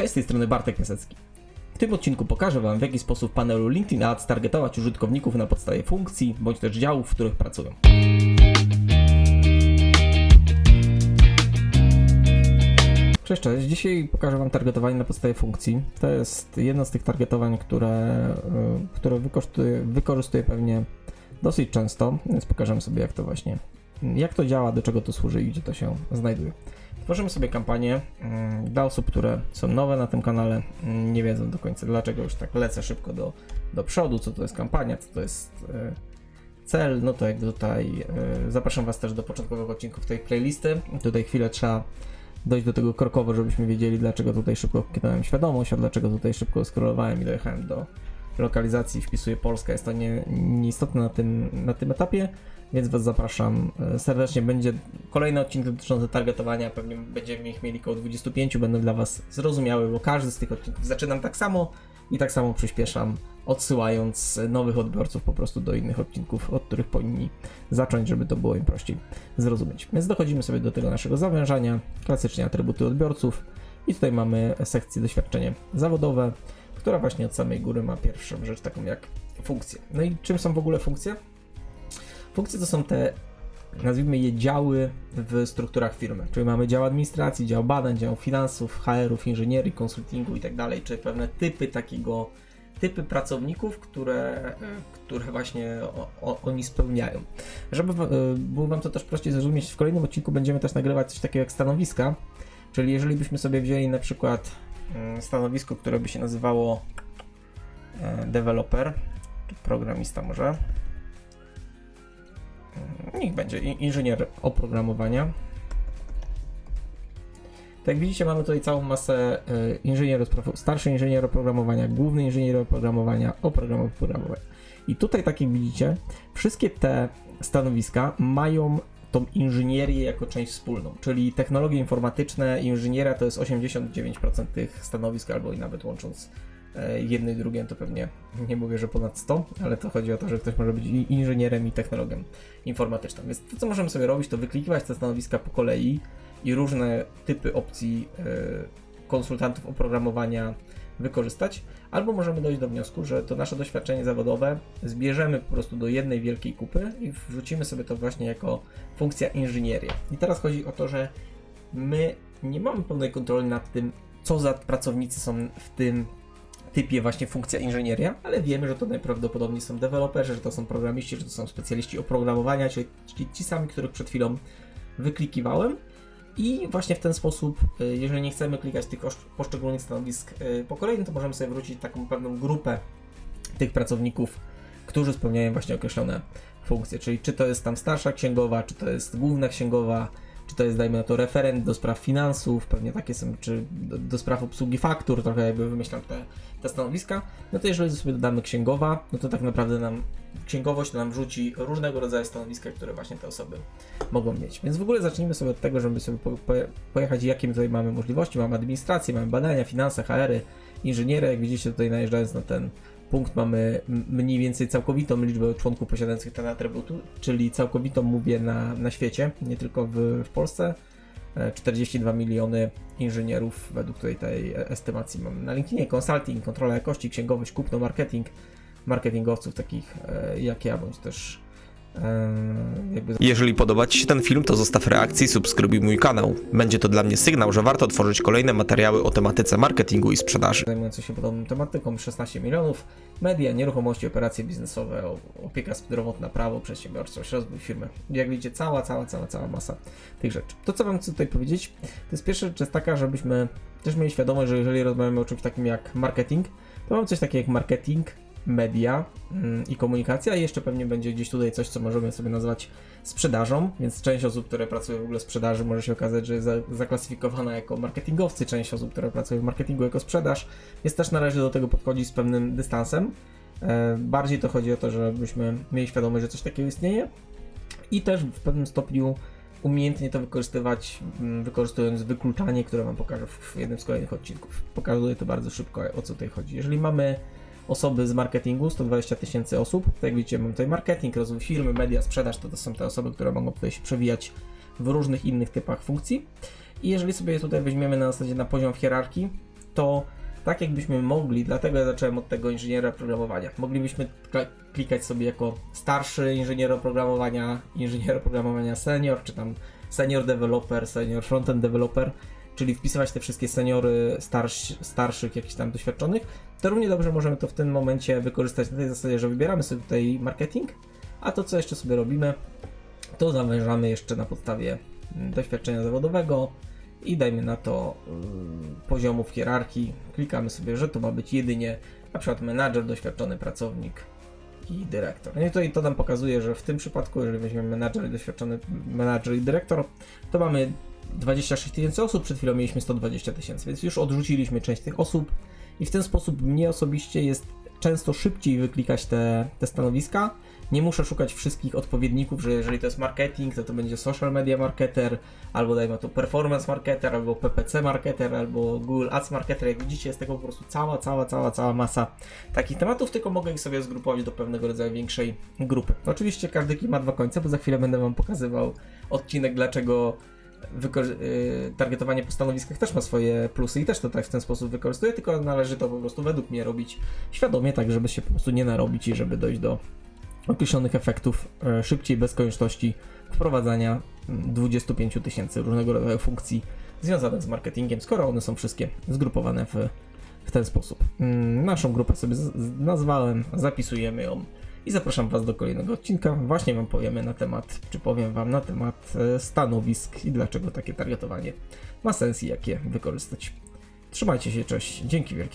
Cześć, z tej strony Bartek Piasecki. W tym odcinku pokażę Wam, w jaki sposób w panelu LinkedIn Ads targetować użytkowników na podstawie funkcji bądź też działów, w których pracują. Cześć, cześć. Dzisiaj pokażę Wam targetowanie na podstawie funkcji. To jest jedno z tych targetowań, które, y, które wykorzystuję, wykorzystuję pewnie dosyć często, więc pokażemy sobie jak to właśnie, jak to działa, do czego to służy i gdzie to się znajduje. Tworzymy sobie kampanię mm, dla osób, które są nowe na tym kanale, mm, nie wiedzą do końca dlaczego już tak lecę szybko do, do przodu, co to jest kampania, co to jest e, cel, no to jak tutaj e, zapraszam Was też do początkowych odcinków tej playlisty. Tutaj chwilę trzeba dojść do tego krokowo, żebyśmy wiedzieli dlaczego tutaj szybko kliknąłem świadomość, a dlaczego tutaj szybko scrollowałem i dojechałem do lokalizacji, wpisuję Polska, jest to nie, nieistotne na tym, na tym etapie, więc Was zapraszam e, serdecznie. Będzie kolejny odcinek dotyczący targetowania, pewnie będziemy ich mieli około 25, będą dla Was zrozumiałe, bo każdy z tych odcinków zaczynam tak samo i tak samo przyspieszam, odsyłając nowych odbiorców po prostu do innych odcinków, od których powinni zacząć, żeby to było im prościej zrozumieć. Więc dochodzimy sobie do tego naszego zawężania, klasycznie atrybuty odbiorców. I tutaj mamy sekcję doświadczenie zawodowe, która właśnie od samej góry ma pierwszą rzecz taką jak funkcje. No i czym są w ogóle funkcje? Funkcje to są te, nazwijmy je działy w strukturach firmy. Czyli mamy dział administracji, dział badań, dział finansów, HR-ów, inżynierii, konsultingu i tak dalej, czy pewne typy takiego, typy pracowników, które, które właśnie o, o, oni spełniają. Żeby było Wam to też prościej zrozumieć, w kolejnym odcinku będziemy też nagrywać coś takiego jak stanowiska, czyli jeżeli byśmy sobie wzięli na przykład stanowisko, które by się nazywało e, developer, czy programista może, Niech będzie inżynier oprogramowania. Tak jak widzicie, mamy tutaj całą masę y, inżynierów, starszy inżynier oprogramowania, główny inżynier oprogramowania, oprogramowania. I tutaj, tak jak widzicie, wszystkie te stanowiska mają tą inżynierię jako część wspólną, czyli technologie informatyczne, inżynieria to jest 89% tych stanowisk, albo i nawet łącząc e, jednym i drugim, to pewnie nie mówię, że ponad 100, ale to chodzi o to, że ktoś może być inżynierem i technologiem informatycznym. Więc to, co możemy sobie robić, to wyklikiwać te stanowiska po kolei i różne typy opcji e, konsultantów oprogramowania wykorzystać, albo możemy dojść do wniosku, że to nasze doświadczenie zawodowe zbierzemy po prostu do jednej wielkiej kupy i wrzucimy sobie to właśnie jako funkcja inżynieria. I teraz chodzi o to, że my nie mamy pełnej kontroli nad tym, co za pracownicy są w tym typie właśnie funkcja inżynieria, ale wiemy, że to najprawdopodobniej są deweloperzy, że to są programiści, że to są specjaliści oprogramowania, czyli ci sami, których przed chwilą wyklikiwałem. I właśnie w ten sposób, y, jeżeli nie chcemy klikać tych osz- poszczególnych stanowisk y, po kolei, no to możemy sobie wrócić taką pewną grupę tych pracowników, którzy spełniają właśnie określone funkcje. Czyli czy to jest tam starsza księgowa, czy to jest główna księgowa, czy to jest, dajmy na to, referent do spraw finansów, pewnie takie są, czy do, do spraw obsługi faktur, trochę jakby wymyślam te, te stanowiska, no to jeżeli sobie dodamy księgowa, no to tak naprawdę nam księgowość nam rzuci różnego rodzaju stanowiska, które właśnie te osoby mogą mieć. Więc w ogóle zacznijmy sobie od tego, żeby sobie po, po, pojechać, jakie tutaj mamy możliwości. Mamy administrację, mamy badania, finanse, HR-y, inżyniery. Jak widzicie tutaj najeżdżając na ten punkt mamy mniej więcej całkowitą liczbę członków posiadających ten atrybut, czyli całkowitą mówię na, na świecie, nie tylko w, w Polsce. E, 42 miliony inżynierów według tutaj tej e, estymacji mamy na LinkedInie. Consulting, kontrola jakości, księgowość, kupno, marketing, marketingowców takich e, jak ja, bądź też e, jakby Jeżeli podoba Ci się ten film, to zostaw reakcję i subskrybuj mój kanał. Będzie to dla mnie sygnał, że warto tworzyć kolejne materiały o tematyce marketingu i sprzedaży. zajmujący się podobną tematyką, 16 milionów, media, nieruchomości, operacje biznesowe, opieka zdrowotna, prawo, przedsiębiorczość, rozwój firmy. Jak widzicie, cała, cała, cała, cała masa tych rzeczy. To, co Wam chcę tutaj powiedzieć, to jest pierwsza rzecz jest taka, żebyśmy też mieli świadomość, że jeżeli rozmawiamy o czymś takim jak marketing, to mamy coś takiego jak marketing, media mm, i komunikacja i jeszcze pewnie będzie gdzieś tutaj coś, co możemy sobie nazwać sprzedażą, więc część osób, które pracują w ogóle sprzedaży może się okazać, że jest za, zaklasyfikowana jako marketingowcy, część osób, które pracują w marketingu jako sprzedaż, więc też należy do tego podchodzić z pewnym dystansem. E, bardziej to chodzi o to, żebyśmy mieli świadomość, że coś takiego istnieje i też w pewnym stopniu umiejętnie to wykorzystywać, mm, wykorzystując wykluczanie, które Wam pokażę w jednym z kolejnych odcinków. Pokazuję to bardzo szybko, o co tutaj chodzi. Jeżeli mamy osoby z marketingu, 120 tysięcy osób, tak jak widzicie, tutaj marketing, rozwój firmy, media, sprzedaż, to, to są te osoby, które mogą tutaj się przewijać w różnych innych typach funkcji. I jeżeli sobie tutaj weźmiemy na zasadzie na poziom hierarchii, to tak jakbyśmy mogli, dlatego ja zacząłem od tego inżyniera programowania. Moglibyśmy klikać sobie jako starszy inżynier oprogramowania, inżynier oprogramowania senior, czy tam senior developer, senior frontend developer, czyli wpisywać te wszystkie seniory starsz, starszych, jakichś tam doświadczonych, to równie dobrze możemy to w tym momencie wykorzystać na tej zasadzie, że wybieramy sobie tutaj marketing, a to co jeszcze sobie robimy, to zawężamy jeszcze na podstawie mm, doświadczenia zawodowego i dajmy na to mm, poziomów hierarchii. Klikamy sobie, że to ma być jedynie na przykład menadżer, doświadczony pracownik i dyrektor. No i tutaj to nam pokazuje, że w tym przypadku, jeżeli weźmiemy menadżer i doświadczony menadżer i dyrektor, to mamy 26 tysięcy osób, przed chwilą mieliśmy 120 tysięcy, więc już odrzuciliśmy część tych osób i w ten sposób mnie osobiście jest często szybciej wyklikać te, te stanowiska. Nie muszę szukać wszystkich odpowiedników, że jeżeli to jest marketing, to to będzie social media marketer, albo dajmy to performance marketer, albo PPC marketer, albo Google Ads marketer. Jak widzicie, jest tego po prostu cała, cała, cała, cała masa takich tematów, tylko mogę ich sobie zgrupować do pewnego rodzaju większej grupy. Oczywiście każdy kij ma dwa końce, bo za chwilę będę Wam pokazywał odcinek, dlaczego targetowanie po stanowiskach też ma swoje plusy i też to tak w ten sposób wykorzystuję, tylko należy to po prostu według mnie robić świadomie, tak żeby się po prostu nie narobić i żeby dojść do określonych efektów e, szybciej, bez konieczności wprowadzania mm, 25 tysięcy różnego rodzaju funkcji związanych z marketingiem, skoro one są wszystkie zgrupowane w, w ten sposób. Mm, Naszą grupę sobie nazwałem, zapisujemy ją i zapraszam Was do kolejnego odcinka. Właśnie Wam powiemy na temat, czy powiem Wam na temat e, stanowisk i dlaczego takie targetowanie ma sens i jak je wykorzystać. Trzymajcie się, cześć, dzięki wielkie.